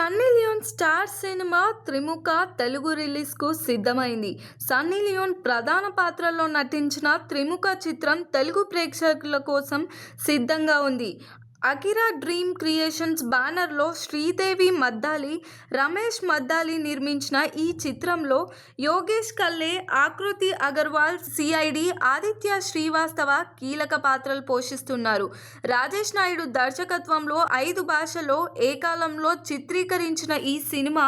Sunny Leone star cinema త్రిముఖ తెలుగు రిలీజ్కు సిద్ధమైంది. Sunny Leone ప్రధాన పాత్రలో నటించిన త్రిముఖ చిత్రం తెలుగు ప్రేక్షకుల కోసం సిద్ధంగా ఉంది. అకిరా డ్రీమ్ క్రియేషన్స్ బ్యానర్లో శ్రీదేవి మద్దాలి రమేష్ మద్దాలి నిర్మించిన ఈ చిత్రంలో యోగేష్ కల్లే ఆకృతి అగర్వాల్ సిఐడి ఆదిత్య శ్రీవాస్తవ కీలక పాత్రలు పోషిస్తున్నారు. రాజేష్ నాయుడు దర్శకత్వంలో ఐదు భాషలో ఏకాలంలో చిత్రీకరించిన ఈ సినిమా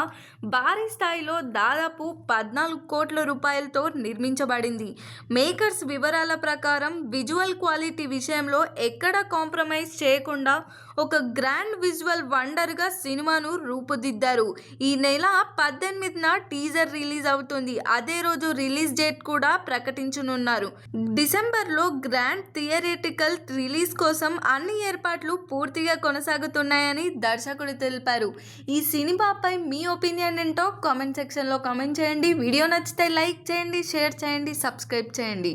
భారీ స్థాయిలో దాదాపు పద్నాలుగు కోట్ల రూపాయలతో నిర్మించబడింది. మేకర్స్ వివరాల ప్రకారం విజువల్ క్వాలిటీ విషయంలో ఎక్కడ కాంప్రమైజ్ చేయకుండా ఒక గ్రాండ్ విజువల్ వండర్గా సినిమాను రూపుదిద్దారు. ఈ నెల పద్దెనిమిదిన టీజర్ రిలీజ్ అవుతుంది. అదే రోజు రిలీజ్ డేట్ కూడా ప్రకటించనున్నారు. డిసెంబర్లో గ్రాండ్ థియరేటికల్ రిలీజ్ కోసం అన్ని ఏర్పాట్లు పూర్తిగా కొనసాగుతున్నాయని దర్శకుడు తెలిపారు. ఈ సినిమాపై మీ ఒపీనియన్ ఏంటో కామెంట్ సెక్షన్లో కామెంట్ చేయండి. వీడియో నచ్చితే లైక్ చేయండి షేర్ చేయండి సబ్స్క్రైబ్ చేయండి.